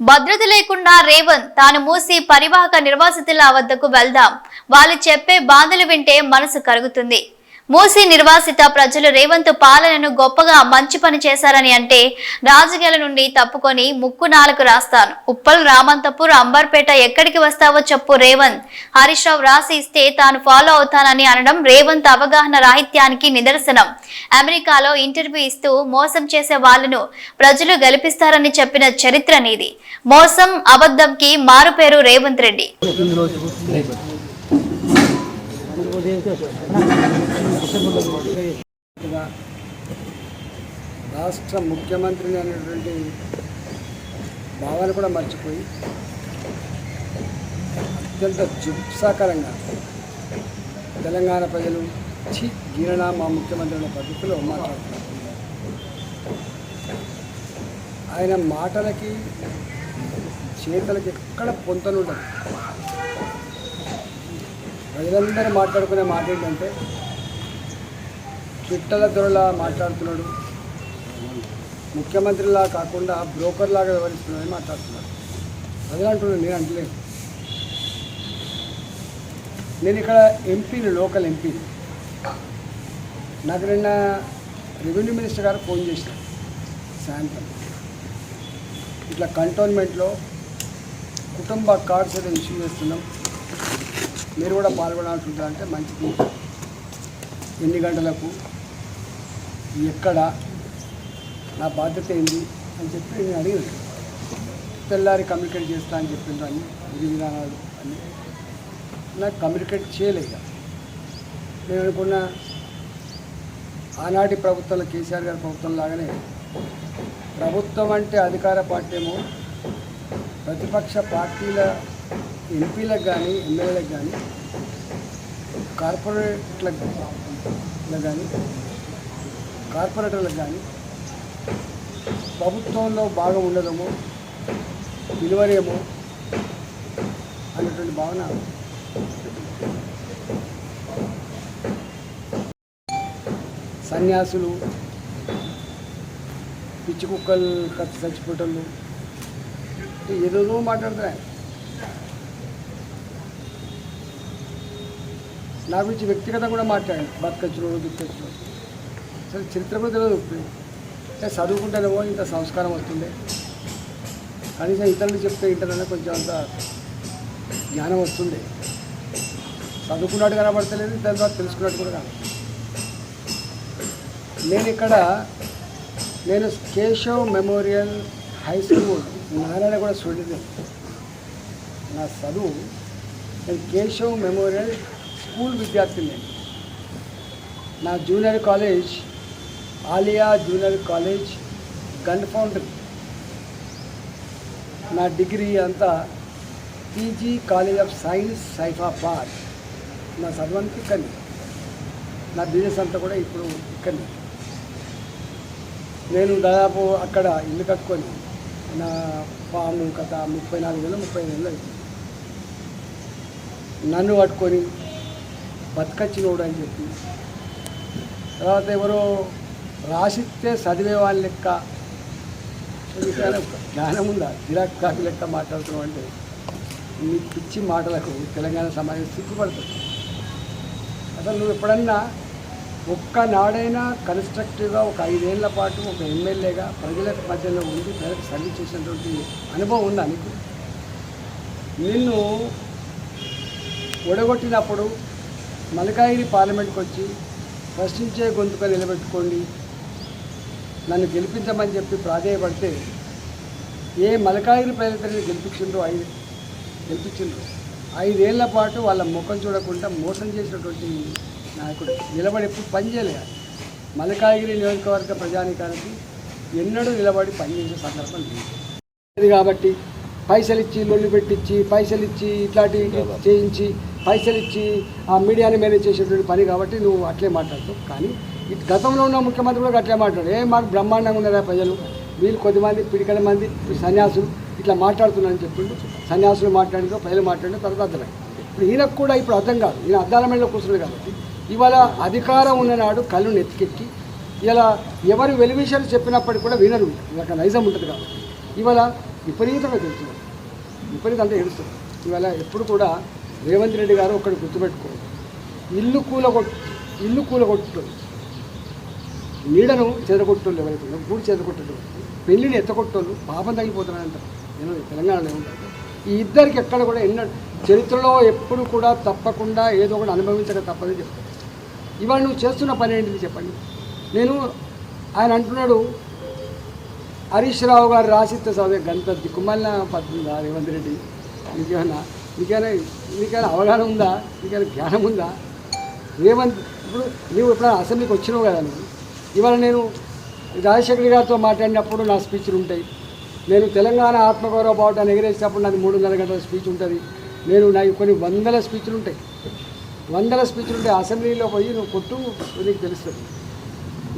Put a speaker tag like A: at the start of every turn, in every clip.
A: భద్రత లేకుండా రేవంత్ తాను మూసి పరివాహక నిర్వాసితుల వద్దకు వెళ్దాం. వాళ్ళు చెప్పే బాధలు వింటే మనసు కరుగుతుంది. మూసి నిర్వాసిత ప్రజలు రేవంత్ పాలనను గొప్పగా మంచి పని చేశారని అంటే రాజకీయాల నుండి తప్పుకొని ముక్కు నాలుగు రాస్తాను ఉప్పల్ రామంతపూర్ అంబర్పేట ఎక్కడికి వస్తావో చెప్పు రేవంత్. హరీష్ రావు రాసి ఇస్తే తాను ఫాలో అవుతానని అనడం రేవంత్ అవగాహన రాహిత్యానికి నిదర్శనం. అమెరికాలో ఇంటర్వ్యూ ఇస్తూ మోసం చేసే వాళ్ళను ప్రజలు గెలిపిస్తారని చెప్పిన చరిత్ర నీది. మోసం అబద్ధంకి మారుపేరు రేవంత్ రెడ్డి.
B: రాష్ట్ర ముఖ్యమంత్రిని అనేటువంటి భావాన్ని కూడా మర్చిపోయి అత్యంత జుప్సాకరంగా తెలంగాణ ప్రజలు చి గీరణ మా ముఖ్యమంత్రి అనే పద్ధతిలో మాట్లాడుతున్నారు. ఆయన మాటలకి చేతలకి ఎక్కడ పొంతనుండదు ప్రజలందరూ మాట్లాడుకునే మాట ఏంటంటే పిట్టల దొరలా మాట్లాడుతున్నాడు. ముఖ్యమంత్రిలా కాకుండా బ్రోకర్లాగా వ్యవహరిస్తున్నాడని మాట్లాడుతున్నాడు. అదే అంటున్నాడు నేను అంటలేదు. నేను ఇక్కడ ఎంపీని లోకల్ ఎంపీని నాకు నిన్న రెవెన్యూ మినిస్టర్ గారు ఫోన్ చేశారు. సాయంత్రం. ఇట్లా కంటోన్మెంట్లో కుటుంబ కార్డ్స్ ఏదో ఇష్యూ చేస్తున్నాం. మీరు కూడా పాల్గొనాల్సి ఉంటుందంటే మంచిది. ఎన్ని గంటలకు? ఎక్కడ నా బాధ్యత ఏంది అని చెప్పి నేను అడిగాను. తెల్లారి కమ్యూనికేట్ చేస్తా అని చెప్పిండ్రు అన్ని విధి విధానాలు అని నాకు కమ్యూనికేట్ చేయలేదు. నేను అనుకున్న ఆనాటి ప్రభుత్వంలో కేసీఆర్ గారి ప్రభుత్వం లాగానే ప్రభుత్వం అంటే అధికార పార్టీ ఏమో ప్రతిపక్ష పార్టీల ఎంపీలకు కానీ ఎమ్మెల్యేలకు కానీ కార్పొరేట్లకు కానీ కార్పొరేటర్లకు కానీ ప్రభుత్వంలో భాగం ఉండదేమో విలువలేమో అనేటువంటి భావన సన్యాసులు పిచ్చి కుక్కలు ఖర్చు చచ్చిపోటలు ఏదో మాట్లాడుతున్నాయి. నా గురించి వ్యక్తిగతంగా కూడా మాట్లాడాను బతకచ్చుడు దుఃఖచ్చుడు అసలు చరిత్ర కూడా తెలియదు. అంటే చదువుకుంటేనేమో ఇంత సంస్కారం వస్తుంది. కనీసం ఇతరులు చెప్తే ఇంటర్నే కొంచెం అంత జ్ఞానం వస్తుంది. చదువుకున్నట్టు కనబడతలేదు దాని ద్వారా తెలుసుకున్నట్టు కూడా కనబడుతుంది నేను ఇక్కడ నేను Keshav memorial high school Narayana కూడా స్టూడెంట్ నా చదువు నేను కేశవ్ మెమోరియల్ స్కూల్ విద్యార్థిని నేను. నా junior college Aliya junior college gun foundry. నా డిగ్రీ అంతా PG college of science Saifabad నా చదువునికి ఇక్కడి నా బిజినెస్ అంతా కూడా ఇప్పుడు ఇక్కడి నేను దాదాపు అక్కడ ఇల్లు కట్టుకొని నా పాము కథ ముప్పై నాలుగు వేలు ముప్పై ఐదు వేలు అవుతుంది నన్ను పట్టుకొని బతకచ్చినోడు అని చెప్పి. తర్వాత ఎవరో రాసిస్తే చదివే వాళ్ళ లెక్క. జ్ఞానం ఉందా? జిరాక్ కాపీ లెక్క మాట్లాడుతున్నాం అంటే మీ పిచ్చి మాటలకు తెలంగాణ సమాజం సిగ్గుపడుతుంది. అసలు నువ్వు ఎప్పుడన్నా ఒక్కనాడైనా కన్స్ట్రక్టివ్గా ఒక ఐదేళ్ళ పాటు ఒక ఎమ్మెల్యేగా ప్రజల మధ్యలో ఉండి ప్రజలకు సర్వీస్ చేసినటువంటి అనుభవం ఉందా నీకు? నిన్ను ఒడగొట్టినప్పుడు మలకాయిరి పార్లమెంట్కి వచ్చి ప్రశ్నించే గొంతుగా నిలబెట్టుకోండి. నన్ను గెలిపించమని చెప్పి ప్రాధేయపడితే ఏ మలకాయిరి ప్రజలు గెలిపించిండ్రు? ఐదు గెలిపించిండ్రు. ఐదేళ్ళ పాటు వాళ్ళ ముఖం చూడకుండా మోసం చేసినటువంటి నాయకుడు నిలబడి ఎప్పుడు పని చేయలేదు మలకాగిరి నియోజకవర్గ ప్రజానికానికి ఎన్నడూ నిలబడి పనిచేసే సందర్భం లేదు. కాబట్టి పైసలు ఇచ్చి లొల్లు పెట్టించి పైసలు ఇచ్చి ఇట్లాంటి చేయించి పైసలు ఇచ్చి ఆ మీడియాని మేనేజ్ చేసేటువంటి పని కాబట్టి నువ్వు అట్లే మాట్లాడుతావు. కానీ గతంలో ఉన్న ముఖ్యమంత్రి కూడా అట్లే మాట్లాడు ఏ మాకు బ్రహ్మాండంగా ఉన్నారా ప్రజలు. వీళ్ళు కొద్దిమంది పిడికల మంది సన్యాసులు ఇట్లా మాట్లాడుతున్నారని చెప్పిండు. సన్యాసులు మాట్లాడిందో ప్రజలు మాట్లాడిన తర్వాత అర్థమే ఇప్పుడు ఈయనకు కూడా ఇప్పుడు అర్థం కాదు. ఈయన అద్దాల మీద కూర్చున్నాడు కాబట్టి ఇవాళ అధికారం ఉన్ననాడు కళ్ళు నెత్తికెక్కి ఇలా ఎవరు వెలివిషయాలు చెప్పినప్పటికీ కూడా వినరు. ఇక నైజం ఉంటుంది కాబట్టి ఇవాళ విపరీతంగా తెలుస్తుంది. విపరీతం అంటే ఏడుస్తుంది. ఇవాళ ఎప్పుడు కూడా రేవంత్ రెడ్డి గారు ఒకటి గుర్తుపెట్టుకో ఇల్లు కూలగొట్టు ఇల్లు కూలగొట్టు నీడను చెదరగొట్టోళ్ళు ఎవరైతే ఉన్నారో గూడు చెదరగొట్టేటోళ్ళు పెళ్ళిని ఎత్తగొట్టోళ్ళు పాపం తగ్గిపోతున్నారంటారు నేను తెలంగాణలో ఉంటాను ఈ ఇద్దరికి ఎక్కడ కూడా ఎన్న చరిత్రలో ఎప్పుడు కూడా తప్పకుండా ఏదో ఒకటి అనుభవించక తప్పదని చెప్తాను ఇవాళ నువ్వు చేస్తున్న పని ఏంటిది చెప్పండి. నేను ఆయన అంటున్నాడు హరీష్ రావు గారు రాసిస్తే చదివే గంత దిక్కుమాలిన పద్దుందా రేవంత్ రెడ్డి? నీకేమైనా నీకైనా నీకైనా అవగాహన ఉందా? నీకైనా జ్ఞానం ఉందా? రేవంత్ ఇప్పుడు నువ్వు ఎప్పుడైనా అసెంబ్లీకి వచ్చినావు కదా నువ్వు? ఇవాళ నేను రాజశేఖర్ గారితో మాట్లాడినప్పుడు నా స్పీచ్లు ఉంటాయి. నేను తెలంగాణ ఆత్మగౌరవ బావుటాన్ని ఎగిరేసినప్పుడు నాది మూడున్నర గంటల స్పీచ్ ఉంటుంది. నేను నాకు కొన్ని వందల స్పీచ్లు ఉంటాయి. వందల స్పీచ్లు ఉంటాయి అసెంబ్లీలో పోయి నువ్వు కొట్టు నీకు తెలుస్తుంది.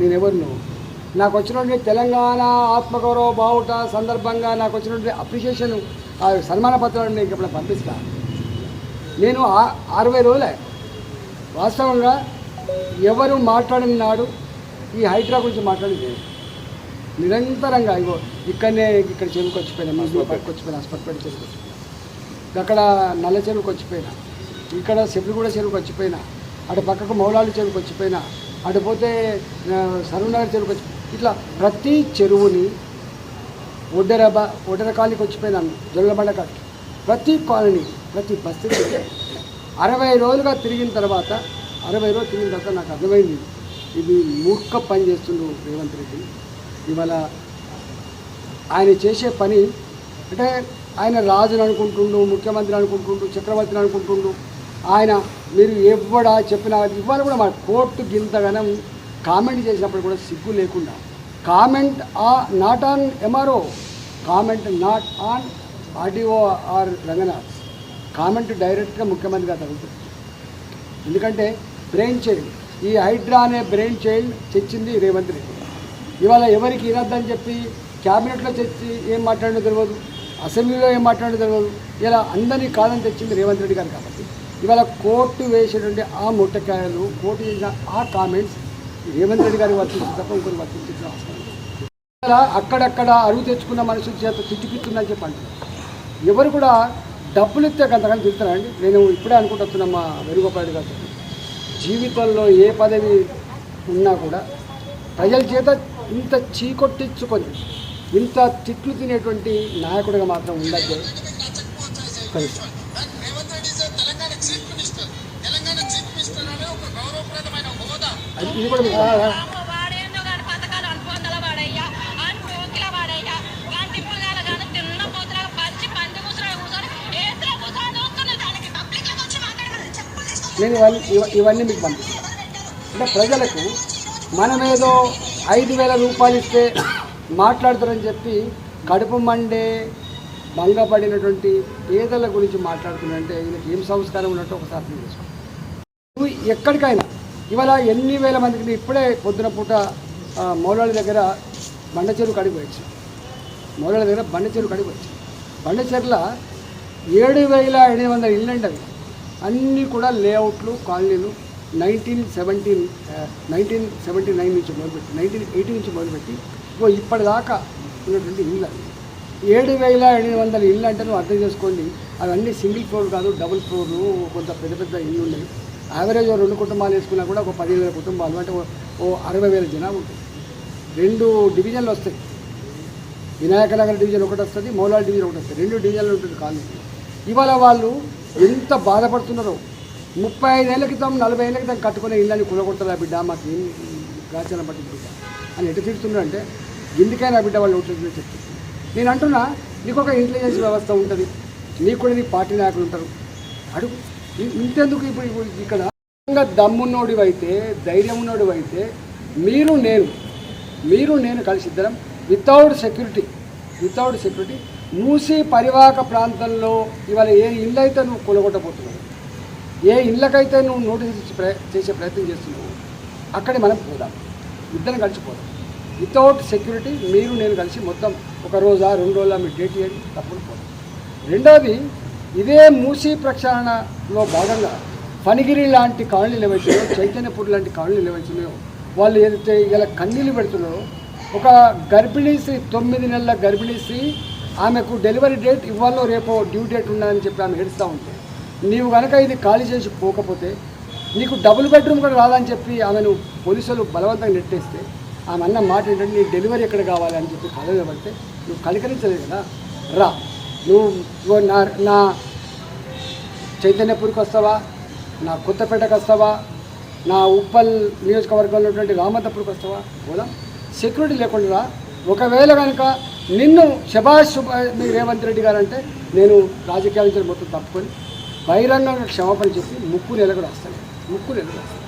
B: నేను ఎవరు నువ్వు నాకు వచ్చినటువంటి తెలంగాణ ఆత్మగౌరవ బావుట సందర్భంగా నాకు వచ్చినటువంటి అప్రిషియేషన్ ఆ సన్మాన పత్రాన్ని నేను ఇప్పుడు పంపిస్తా? నేను ఆ- అరవై రోజులే. వాస్తవంగా ఎవరు మాట్లాడిన నాడు ఈ హైడ్రా గురించి మాట్లాడింది. నిరంతరంగా ఇగో ఇక్కడనే ఇక్కడ చెరువుకి వచ్చిపోయినా మా పక్కకి వచ్చిపోయినా హాస్పిటల్ చెరువుకి వచ్చిపోయినా. అక్కడ నల్ల చెరువుకి వచ్చిపోయినా. ఇక్కడ సెప్రిగూడ చెరువుకి వచ్చిపోయినా. అటు పక్కకు మౌలాలి చెరువుకి వచ్చిపోయినా. అటు పోతే ఆ, సరూనగర్ చెరువుకి వచ్చి ఇట్లా ప్రతి చెరువుని ఒడ్డెర ఒడ్డెర కాలనీకి వచ్చిపోయినాను జొల్లబండ కాడికి ప్రతి కాలనీ ప్రతి వచ్చాను. అరవై రోజులుగా తిరిగిన తర్వాత అరవై రోజులు తిరిగిన తర్వాత నాకు అర్థమైంది. ఇది మూర్ఖ పని చేస్తుండు రేవంత్ రెడ్డి. ఇవాళ ఆయన చేసే పని అంటే ఆయన రాజుని అనుకుంటుండు ముఖ్యమంత్రి అనుకుంటుండు చక్రవర్తిని అనుకుంటుండు. ఆయన మీరు ఎవ్వడా చెప్పినా ఇవాళ కూడా మా కోర్టు గింతగనం కామెంట్ చేసినప్పుడు కూడా సిగ్గు లేకుండా కామెంట్ ఆ not on MRO comment not on RDO R Ranganath. Comment డైరెక్ట్గా ముఖ్యమంత్రిగా గారు తగ్గుతుంది ఎందుకంటే బ్రెయిన్ చైల్డ్ ఈ హైడ్రా అనే బ్రెయిన్ చైల్డ్ తెచ్చింది రేవంత్ రెడ్డి. ఇవాళ ఎవరికి వినొద్దని చెప్పి క్యాబినెట్లో తెచ్చి ఏం మాట్లాడో తెలియదు అసెంబ్లీలో ఏం మాట్లాడో తెలియదు ఇలా అందరినీ కాదని తెచ్చింది రేవంత్ రెడ్డి గారు కాబట్టి. ఇవాళ కోర్టు వేసినటువంటి ఆ ముట్టకాయలు కోర్టు చేసిన ఆ కామెంట్స్ రేవంత్ రెడ్డి గారికి వర్తించి తప్ప ఇంకొకరు వర్తించిన అవసరం అక్కడక్కడ అరువు తెచ్చుకున్న మనుషుల చేత తిట్టిపిస్తుందని చెప్పి అంటున్నారు. ఎవరు కూడా డబ్బులు ఇస్తే అంతకని తిరుగుతారండి నేను ఇప్పుడే అనుకుంటున్నా మా వేణుగోపాల్ గారు. జీవితంలో ఏ పదవి ఉన్నా కూడా ప్రజల చేత ఇంత చీకొట్టించుకొని ఇంత తిట్లు తినేటువంటి నాయకుడిగా మాత్రం ఉండద్దు. కలిసి
C: రేవంత్ రెడ్డి
B: నేను ఇవన్నీ ఇవన్నీ మీకు పంపిస్తాను అంటే ప్రజలకు మనమేదో ఐదు వేల రూపాయలు ఇస్తే మాట్లాడతారని చెప్పి కడుపు మండే భంగపడినటువంటి పేదల గురించి మాట్లాడుతున్నారంటే ఈయనకి ఏం సంస్కారం ఉన్నట్టు ఒకసారి అర్థం నువ్వు ఎక్కడికైనా ఇవాళ ఎన్ని వేల మందికి ఇప్పుడే పొద్దున పూట ఆ, దగ్గర బండ చెరువు కడిగి వచ్చి దగ్గర బండ చెరువు కడిగి వచ్చి బండ చెరువుల ఏడు వేల ఎనిమిది వందల ఇళ్ళు అండి అవి అన్నీ కూడా లేఅవుట్లు కాలనీలు nineteen seventeen nineteen seventy nine నుంచి మొదలుపెట్టి నైన్టీన్ ఎయిటీ నుంచి మొదలుపెట్టి ఇగో ఇప్పటిదాకా ఉన్నటువంటి ఇళ్ళు. ఏడు వేల ఎనిమిది వందల ఇళ్ళు అంటే నువ్వు అర్థం చేసుకోండి. అవన్నీ సింగిల్ ఫ్లోర్ కాదు డబుల్ ఫ్లోర్లు కొంత పెద్ద పెద్ద ఇళ్ళు ఉన్నాయి. యావరేజ్ రెండు కుటుంబాలు వేసుకున్నా కూడా ఒక పదిహేను వేల కుటుంబాలు అంటే ఓ- ఓ అరవై వేల జనాభా ఉంటుంది రెండు డివిజన్లు వస్తాయి. వినాయక నగర్ డివిజన్ ఒకటి వస్తుంది మౌలాల్ డివిజన్ ఒకటి వస్తుంది. రెండు డివిజన్లు ఉంటుంది కాలనీ ఇవాళ వాళ్ళు ఎంత బాధపడుతున్నారో. ముప్పై ఐదేళ్ళ క్రితం నలభై ఏళ్ళ క్రితం కట్టుకునే ఇళ్ళని కులగొట్టదా బిడ్డ? మాకు ఏం గాచన పట్టింది బిడ్డ? అని ఎటు తిడుతున్నారు అంటే ఎందుకైనా బిడ్డ వాళ్ళు ఉంటుంది చెప్తుంది నేను అంటున్నా నీకు ఒక ఇంటెలిజెన్స్ వ్యవస్థ ఉంటుంది. నీకు కూడా నీ పార్టీ నాయకులు ఉంటారు. అడుగు. ఇంతెందుకు ఇప్పుడు ఇక్కడ దమ్మున్నోడివైతే ధైర్యం ఉన్నోడివైతే మీరు నేను మీరు నేను కలిసి ఇద్దరం without security without security Musi పరివాహక ప్రాంతంలో ఇవాళ ఏ ఇల్లు అయితే నువ్వు కొలగొట్టబోతున్నావు ఏ ఇళ్ళకైతే నువ్వు నోటీస్ చేసే ప్రయత్నం చేస్తున్నావు అక్కడే మనం పోదాం. ఇద్దరం కలిసిపోదాం వితౌట్ సెక్యూరిటీ మీరు నేను కలిసి మొత్తం ఒక రోజా రెండు రోజుల మీరు డేట్ ఇవ్వండి తప్పుడు పోదాం. రెండవది ఇదే మూసీ ప్రక్షాళనలో భాగంగా ఫణిగిరి లాంటి కాలనీలు ఏవైతున్నాయో చైతన్యపూర్ లాంటి కాలనీలు ఏవైతున్నాయో వాళ్ళు ఏదైతే ఇలా కన్నీళ్ళు పెడుతున్నారో ఒక గర్భిణీ స్త్రీ తొమ్మిది నెలల గర్భిణీ స్త్రీ ఆమెకు డెలివరీ డేట్ ఇవ్వాలో రేపో డ్యూ డేట్ ఉండాలని చెప్పి ఆమె ఏడుస్తూ ఉంటే నీవు కనుక ఇది ఖాళీ చేసి పోకపోతే నీకు డబుల్ బెడ్రూమ్ కూడా రాదని చెప్పి ఆమెను పోలీసులు బలవంతంగా నెట్టేస్తే ఆమె అన్న మాట ఏంటంటే నీ డెలివరీ ఎక్కడ కావాలి? అని చెప్పి కలగా పడితే నువ్వు కలకరించలేదు కదా రా. నువ్వు నా నా చైతన్యపూర్కి వస్తావా? నా కొత్తపేటకు వస్తావా? నా ఉప్పల్ నియోజకవర్గంలో ఉన్నటువంటి రామతపూర్కి వస్తావా? పోదాం. సెక్యూరిటీ లేకుండా రా. ఒకవేళ కనుక నిన్ను శభాష్ మీ రేవంత్ రెడ్డి గారు అంటే నేను రాజకీయాల నుంచి మొత్తం తప్పుకొని బహిరంగంగా క్షమాపణ చెప్పి ముక్కు నెల కూడా వస్తాను ముక్కు నెల కూడా వస్తాను